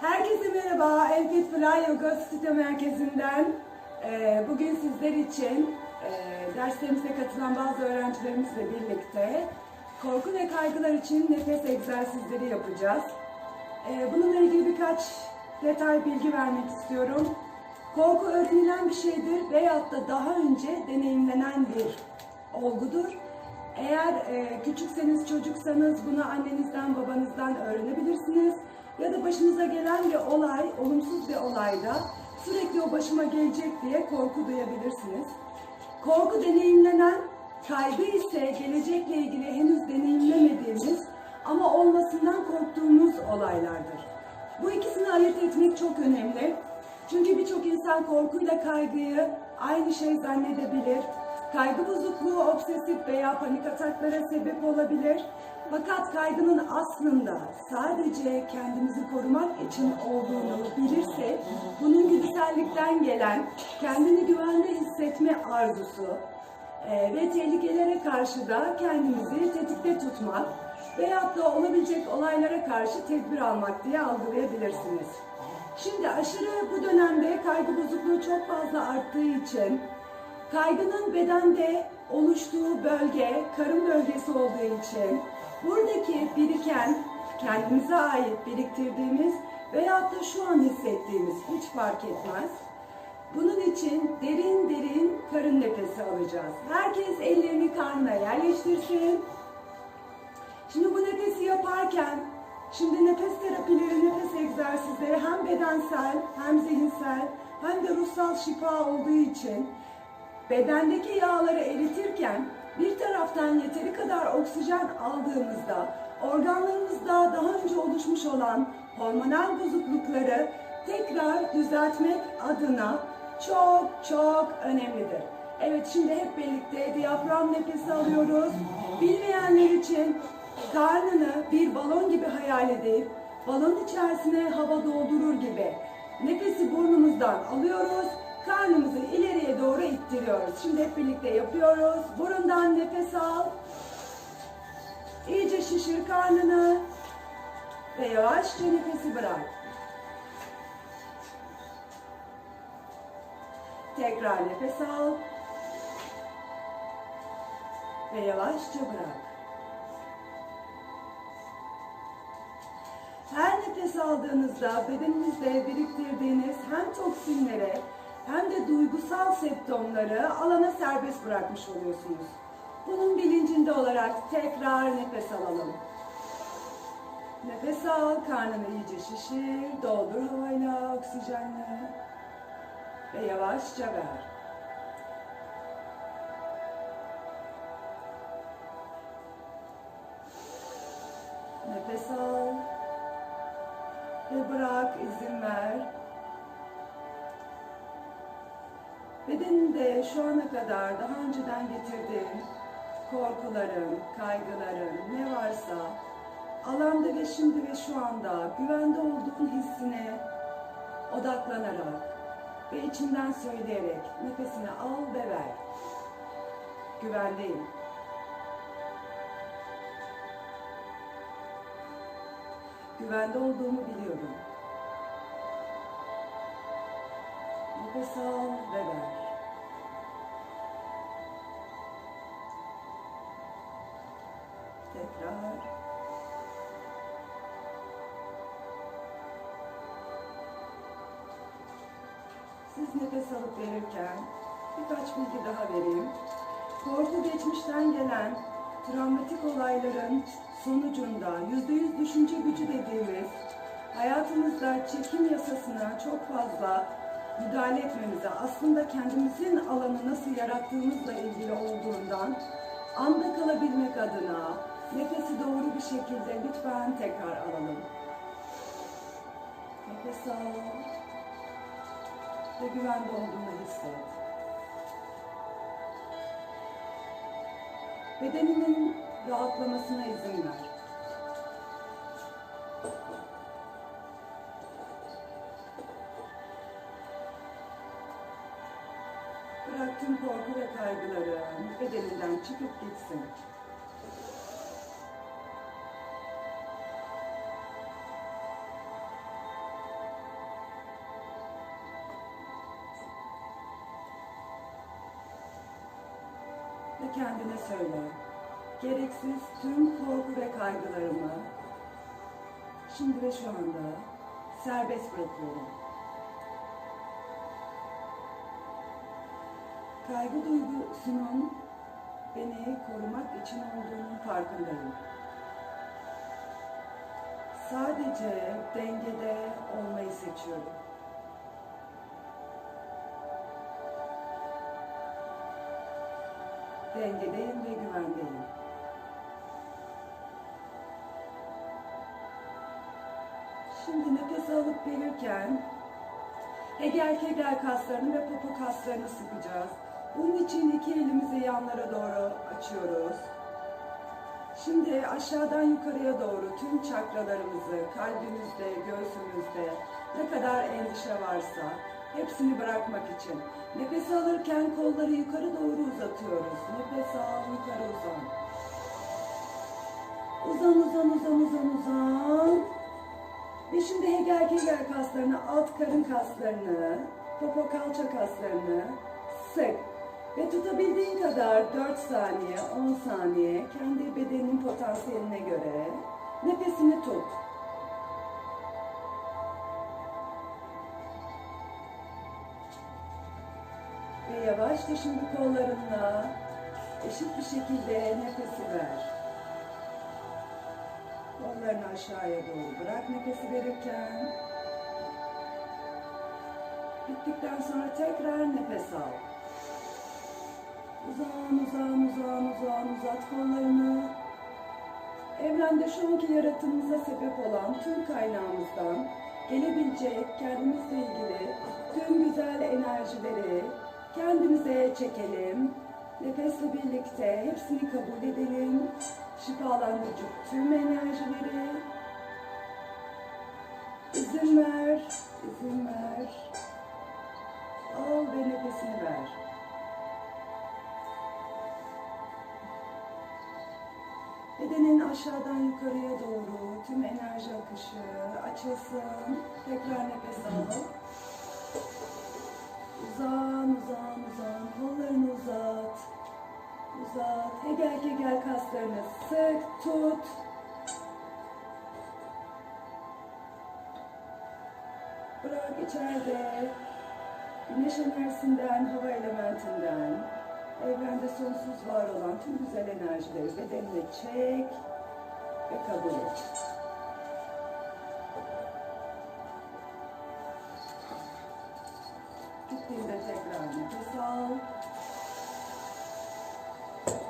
Herkese merhaba, Enfit Fly Yoga Stüdyo Merkezi'nden. Ee, bugün sizler için e, derslerimize katılan bazı öğrencilerimizle birlikte korku ve kaygılar için nefes egzersizleri yapacağız. Ee, bununla ilgili birkaç detay bilgi vermek istiyorum. Korku öğrenilen bir şeydir veyahut da daha önce deneyimlenen bir olgudur. Eğer e, küçükseniz, çocuksanız bunu annenizden, babanızdan öğrenebilirsiniz. Ya da başınıza gelen bir olay, olumsuz bir olayda sürekli o başıma gelecek diye korku duyabilirsiniz. Korku deneyimlenen, kaygı ise gelecekle ilgili henüz deneyimlemediğimiz ama olmasından korktuğumuz olaylardır. Bu ikisini ayırt etmek çok önemli. Çünkü birçok insan korkuyla kaygıyı aynı şey zannedebilir. Kaygı bozukluğu obsesif veya panik ataklara sebep olabilir. Fakat kaygının aslında sadece kendimizi korumak için olduğunu bilirsek, bunun güdüsellikten gelen kendini güvende hissetme arzusu e, ve tehlikelere karşı da kendimizi tetikte tutmak veyahut da olabilecek olaylara karşı tedbir almak diye algılayabilirsiniz. Şimdi aşırı bu dönemde kaygı bozukluğu çok fazla arttığı için kaygının bedende oluştuğu bölge karın bölgesi olduğu için buradaki biriken kendimize ait biriktirdiğimiz veyahut da şu an hissettiğimiz hiç fark etmez. Bunun için derin derin karın nefesi alacağız. Herkes ellerini karnına yerleştirsin. Şimdi bu nefesi yaparken, şimdi nefes terapileri, nefes egzersizleri hem bedensel, hem zihinsel, hem de ruhsal şifa olduğu için bedendeki yağları eritirken bir taraftan yeteri kadar oksijen aldığımızda organlarımızda daha önce oluşmuş olan hormonal bozuklukları tekrar düzeltmek adına çok çok önemlidir. Evet şimdi hep birlikte diyafram nefesi alıyoruz. Bilmeyenler için karnını bir balon gibi hayal edip balon içerisine hava doldurur gibi nefesi burnumuzdan alıyoruz. Karnımızı ileriye doğru ittiriyoruz. Şimdi hep birlikte yapıyoruz. Burundan nefes al. İyice şişir karnını. Ve yavaşça nefesi bırak. Tekrar nefes al. Ve yavaşça bırak. Her nefes aldığınızda bedeninizde biriktirdiğiniz hem toksinleri hem de duygusal septomları alana serbest bırakmış oluyorsunuz. Bunun bilincinde olarak tekrar nefes alalım. Nefes al, karnını iyice şişir, doldur havayla, oksijenle ve yavaşça ver. Nefes al ve bırak, izin ver. Bedeninde şu ana kadar daha önceden getirdiğin korkuların, kaygıların ne varsa alanda ve şimdi ve şu anda güvende olduğun hissine odaklanarak ve içinden söyleyerek nefesini al ve ver. Güvendeyim. Güvende olduğumu biliyorum. Nefes al ve ver. Tekrar. Siz nefes alıp verirken birkaç bilgi daha vereyim. Korku geçmişten gelen travmatik olayların sonucunda yüzde yüz düşünce gücü dediğimiz hayatımızda çekim yasasına çok fazla müdahale etmemize aslında kendimizin alanı nasıl yarattığımızla ilgili olduğundan anda kalabilmek adına nefesi doğru bir şekilde lütfen tekrar alalım. Nefes al ve güvende olduğunu hisset. Bedeninin rahatlamasına izin ver. Bırak tüm korku ve kaygıları bedeninden çıkıp gitsin. Ve kendine söyle. Gereksiz tüm korku ve kaygılarımı şimdi ve şu anda serbest bırakıyorum. Kaygı duygusunun beni korumak için olduğunun farkındayım. Sadece dengede olmayı seçiyorum. Dengedeyim ve güvendeyim. Şimdi nefes alıp verirken Hegel kegel kaslarını ve popo kaslarını sıkacağız. Bunun için iki elimizi yanlara doğru açıyoruz. Şimdi aşağıdan yukarıya doğru tüm çakralarımızı kalbimizde, göğsümüzde ne kadar endişe varsa hepsini bırakmak için. Nefes alırken kolları yukarı doğru uzatıyoruz. Nefes al, yukarı uzan. Uzan, uzan, uzan, uzan, uzan. Ve şimdi Hegel Kegel kaslarını, alt karın kaslarını, popo kalça kaslarını sık. Ve tutabildiğin kadar 4 saniye, 10 saniye kendi bedeninin potansiyeline göre nefesini tut. Ve yavaşça şimdi kollarınla eşit bir şekilde nefesi ver. Kollarını aşağıya doğru bırak nefesi verirken. Bittikten sonra tekrar nefes al. Uzan, uzan, uzan, uzan, uzat kollarını. Evrende şu anki yaratımımıza sebep olan tüm kaynağımızdan gelebilecek kendimizle ilgili tüm güzel enerjileri kendimize çekelim. Nefesle birlikte hepsini kabul edelim. Şifalandırıcı tüm enerjileri. İzin ver, izin ver. Al ve nefesini ver. Aşağıdan yukarıya doğru tüm enerji akışı açılsın. Tekrar nefes al. Uzan, uzan, uzan. Kollarını uzat. Uzat. Hegel kegel kaslarını sık tut. Bırak içeride güneş enerjisinden, hava elementinden, evrende sonsuz var olan tüm güzel enerjileri bedenine çek ve kabul. Gittiğinde tekrar nefes al.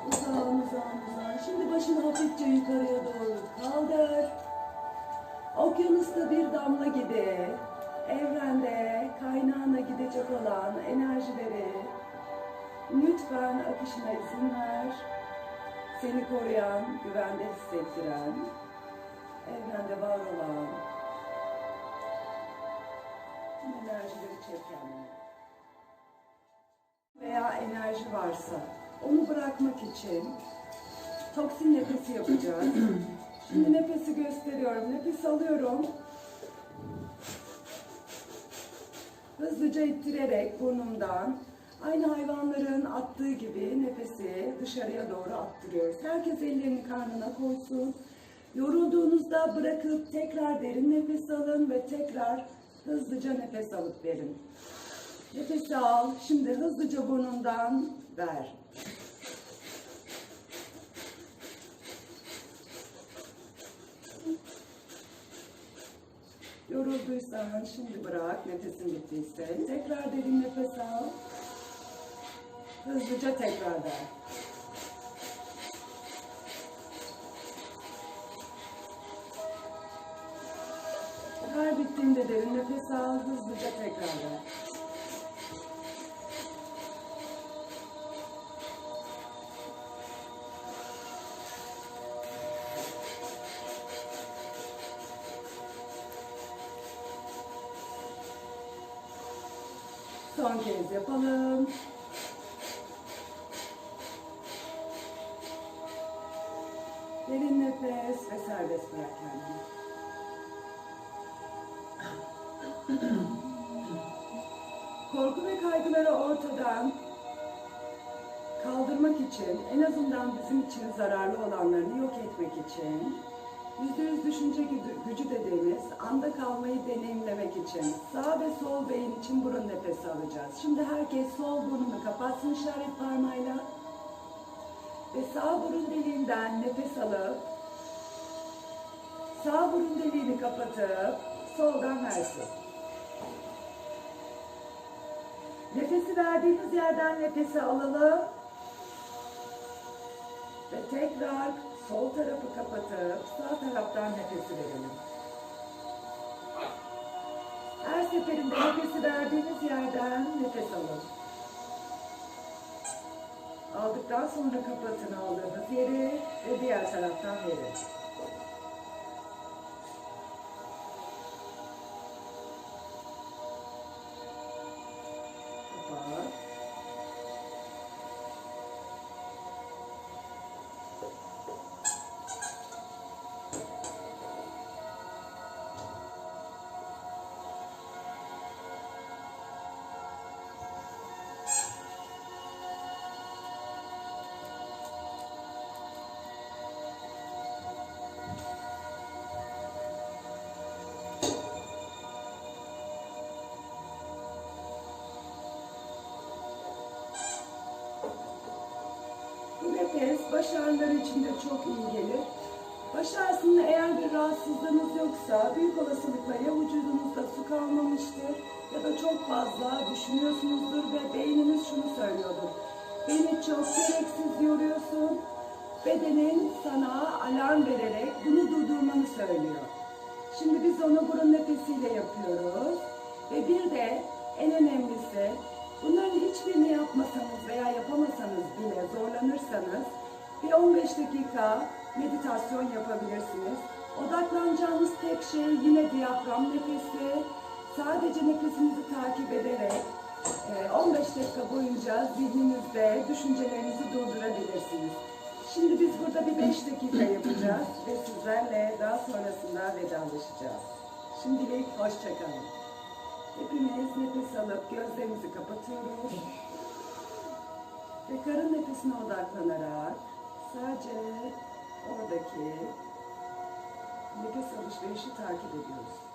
Uzan, uzan, uzan. Şimdi başını hafifçe yukarıya doğru kaldır. Okyanusta bir damla gibi evrende kaynağına gidecek olan enerjileri lütfen akışına izin ver. Seni koruyan, güvende hissettiren, evrende var olan enerjileri çek kendine. Veya enerji varsa onu bırakmak için toksin nefesi yapacağız. Şimdi nefesi gösteriyorum. Nefes alıyorum. Hızlıca ittirerek burnumdan aynı hayvanların attığı gibi nefesi dışarıya doğru attırıyoruz. Herkes ellerini karnına koysun. Yorulduğunuzda bırakıp tekrar derin nefes alın ve tekrar hızlıca nefes alıp verin. Nefesi al. Şimdi hızlıca burnundan ver. Yorulduysan şimdi bırak nefesin bittiyse. Tekrar derin nefes al. Hızlıca tekrar ver. Her bittiğinde derin nefes al. Hızlıca tekrar ver. Son kez yapalım. Ve serbest bırak kendini. Korku ve kaygıları ortadan saldırmak için, en azından bizim için zararlı olanları yok etmek için, yüzde yüz düşünce gücü dediğimiz anda kalmayı deneyimlemek için, sağ ve sol beyin için burun nefesi alacağız. Şimdi herkes sol burnunu kapatsın işaret parmağıyla ve sağ burun deliğinden nefes alıp, sağ burun deliğini kapatıp soldan versin. Nefesi verdiğimiz yerden nefesi alalım. Ve tekrar sol tarafı kapatıp sağ taraftan nefesi verelim. Her seferinde nefesi verdiğimiz yerden nefes alın. Aldıktan sonra kapatın aldığınız yeri ve diğer taraftan verin. Bu nefes baş ağrıları için de çok iyi gelir. Baş ağrısında eğer bir rahatsızlığınız yoksa büyük olasılıkla ya vücudunuzda su kalmamıştır ya da çok fazla düşünüyorsunuzdur ve beyniniz şunu söylüyordur. Beni çok gereksiz yoruyorsun. Bedenin sana alarm vererek bunu durdurmanı söylüyor. Şimdi biz onu burun nefesiyle yapıyoruz. Zorlanırsanız bir 15 dakika meditasyon yapabilirsiniz. Odaklanacağınız tek şey yine diyafram nefesi. Sadece nefesinizi takip ederek e, 15 dakika boyunca zihninizde düşüncelerinizi durdurabilirsiniz. Şimdi biz burada bir 5 dakika yapacağız ve sizlerle daha sonrasında vedalaşacağız. Şimdilik hoşçakalın. Hepimiz nefes alıp gözlerimizi kapatıyoruz. Ve karın nefesine odaklanarak sadece oradaki nefes alışverişi takip ediyoruz.